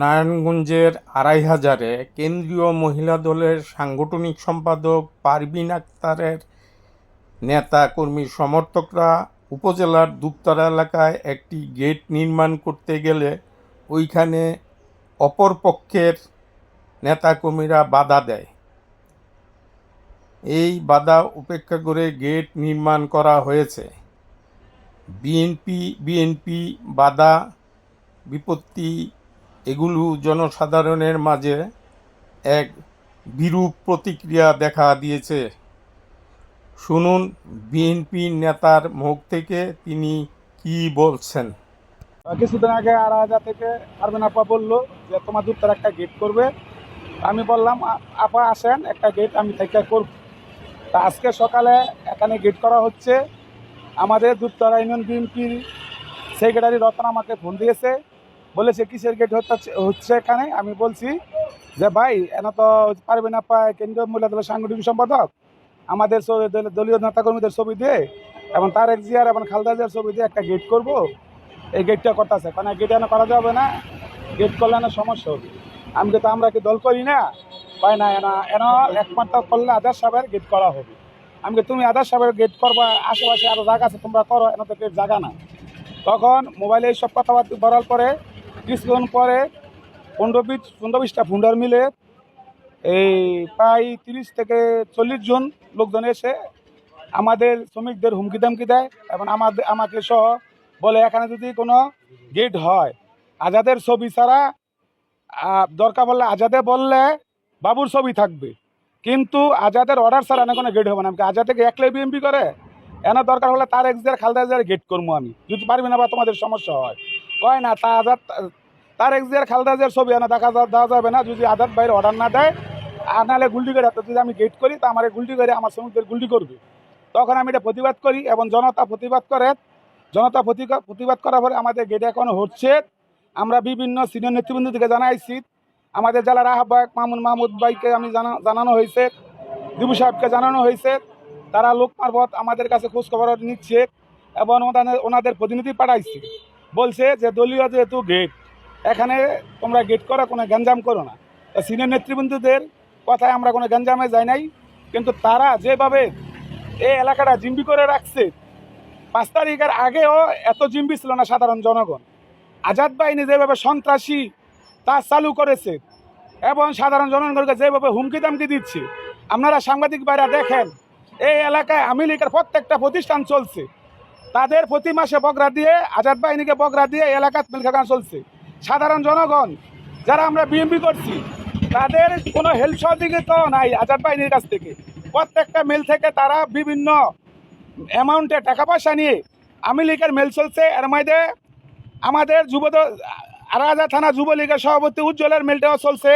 নারায়ণগঞ্জের আড়াই হাজারে কেন্দ্রীয় মহিলা দলের সাংগঠনিক সম্পাদক পারভিন আক্তারের নেতা কর্মী সমর্থকরা উপজেলার দুপতারা এলাকায় একটি গেট নির্মাণ করতে গেলে ওইখানে অপর পক্ষের নেতাকর্মীরা বাধা দেয়। এই বাধা উপেক্ষা করে গেট নির্মাণ করা হয়েছে। বিএনপি বিএনপি বাধা, বিপত্তি এগুলো জনসাধারণের মাঝে এক বিরূপ প্রতিক্রিয়া দেখা দিয়েছে। শুনুন বিএনপি নেতার মুখ থেকে তিনি কি বলছেন। কিছুদিন আগে আড়াই হাজার থেকে আরবেন আপা বলল যে, তোমার দুধটার একটা গেট করবে। আমি বললাম আপা আসেন, একটা গেট আমি থেকে করব। তা আজকে সকালে এখানে গেট করা হচ্ছে। আমাদের দুধতলা ইউনিয়ন বিএনপির সেক্রেটারি রতন আমাকে ফোন দিয়েছে। বলেছে, কিসের গেট হচ্ছে হচ্ছে এখানে? আমি বলছি যে, ভাই, এনা তো পারবে না আপা কেন্দ্রীয় মহিলা দলের সাংগঠনিক সম্পাদক। আমাদের দলীয় নেতাকর্মীদের ছবি দিয়ে এবং তারেক জিয়ার এবং খালদা জিয়ার ছবি দিয়ে একটা গেট করব। এই গেটটা করতেছে। কারণ গেট এনে করা যাবে না? গেট করলে না সমস্যা হবে। আমি তো আমরা কি দল করি না? পাই না, এনা, এন একমাত্র করলে আধার সাহেবের গেট করা হবে। আমি তুমি আধার সাহেবের গেট করবা, আশেপাশে আরও জায়গা আছে, তোমরা করো এনে তো গেট জায়গা না তখন মোবাইলে এইসব কথাবার্তা বলার পরে কিছুক্ষণ পরে পনেরো বিশ পনেরো বিশটা ফুন্ডার মিলে এই প্রায় তিরিশ থেকে চল্লিশ জন লোকজন এসে আমাদের শ্রমিকদের হুমকি দামকি দেয় এবং আমাদের, আমাকে সহ বলে, এখানে যদি কোনো গেট হয়, আজাদের ছবি ছাড়া দরকার বললে আজাদে বললে বাবুর ছবি থাকবে। কিন্তু আজাদের অর্ডার ছাড়া এনে কোনো গেট হবে না। আমি আজাদকে একলাই বিএমপি করে? এনে দরকার হলে তার এক্সদের খালদা গেট করব আমি। যদি পারবি না বা তোমাদের সমস্যা হয়। কয় না, তা আজাদ তার এক্সদের খালদা জিয়ার ছবি আনা, দেখা দেওয়া যাবে না। যদি আজাদ বাইরে অর্ডার না দেয়, আর নাহলে গুলটি করে যদি আমি গেট করি, তা আমার গুলটি করে, আমার শ্রমিকদের গুলটি করবে। তখন আমি এটা প্রতিবাদ করি, এবং জনতা প্রতিবাদ করে। জনতা প্রতিবাদ করার পরে আমাদের গেটে এখন হচ্ছে। আমরা বিভিন্ন সিনিয়র নেতৃবৃন্দ থেকে জানাইছি। আমাদের জেলার আহ্বায়ক মামুন মাহমুদ ভাইকে আমি জানা জানানো হয়েছে। দিবু সাহেবকে জানানো হয়েছে। তারা লোক মারফত আমাদের কাছে খোঁজখবর নিচ্ছে, এবং ওনাদের ওনাদের প্রতিনিধি পাঠাইছে। বলছে যে দলীয় যেহেতু গেট এখানে তোমরা গেট করা, কোনো গ্যাঞ্জাম করো না। সিনিয়র নেতৃবৃন্দদের কথায় আমরা কোনো গ্যাঞ্জামে যাই নাই, কিন্তু তারা যেভাবে এই এলাকাটা জিম্বি করে রাখছে, পাঁচ তারিখের আগেও এত জিম্বি ছিল না সাধারণ জনগণ। আজাদ বাহিনী যেভাবে সন্ত্রাসী তা চালু করেছে, এবং সাধারণ জনগণকে যেভাবে হুমকি দামকি দিচ্ছে, আপনারা সাংবাদিক বাইরা দেখেন, এই এলাকায় আওয়ামী লীগের প্রত্যেকটা প্রতিষ্ঠান চলছে। তাদের প্রতি মাসে বগরা দিয়ে, আজাদ বাহিনীকে বগরা দিয়ে এই এলাকাত মিলখানা চলছে। সাধারণ জনগণ, যারা আমরা বিএমপি করছি, তাদের কোনো হেল্প সহযোগিতাও নাই আজাদ বাহিনীর কাছ থেকে। প্রত্যেকটা মিল থেকে তারা বিভিন্ন অ্যামাউন্টে টাকা পয়সা নিয়ে আমি লীগের মেল চলছে। এর মধ্যে আমাদের যুব আরাজা থানা যুবলীগের সভাপতি উজ্জ্বলের মেলটাও চলছে।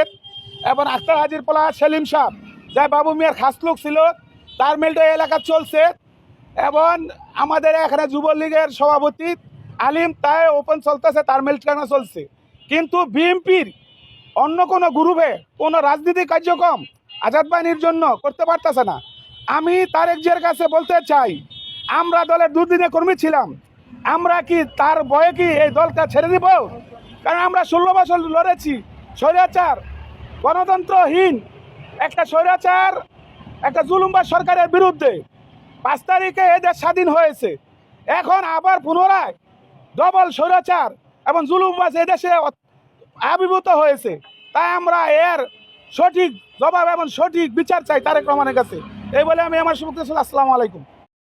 এবং আক্তার হাজির পোলা সেলিম সাহ যা বাবু মিয়ার খাস লোক ছিল, তার মেলটা এলাকা চলছে। এবং আমাদের এখানে যুবলীগের সভাপতি আলিম তাই ওপেন চলতেছে, তার মেলটানা চলছে। কিন্তু বিএনপির অন্য কোনো গ্রুপে কোনো রাজনীতি কার্যক্রম আজাদ বাহিনীর জন্য করতে পারতেছে না। আমি তারেক জিয়ার কাছে বলতে চাই, আমরা দলের দুদিনে কর্মী ছিলাম। আমরা কি তার বয়ে কি এই দলটা ছেড়ে দিব? কারণ আমরা ষোলো বছর লড়েছি। স্বৈরাচার গণতন্ত্রহীন একটা স্বৈরাচার, একটা জুলুম্বা সরকারের বিরুদ্ধে। পাঁচ তারিখে এদের স্বাধীন হয়েছে। এখন আবার পুনরায় ডবল স্বৈরাচার এবং জুলুমবাজ এদেশে আবির্ভূত হয়েছে। তাই আমরা এর সঠিক জবাব এবং সঠিক বিচার চাই তারেক রহমানের কাছে। এই বলে আমি আমার সুমুক্ত আসসালামু আলাইকুম।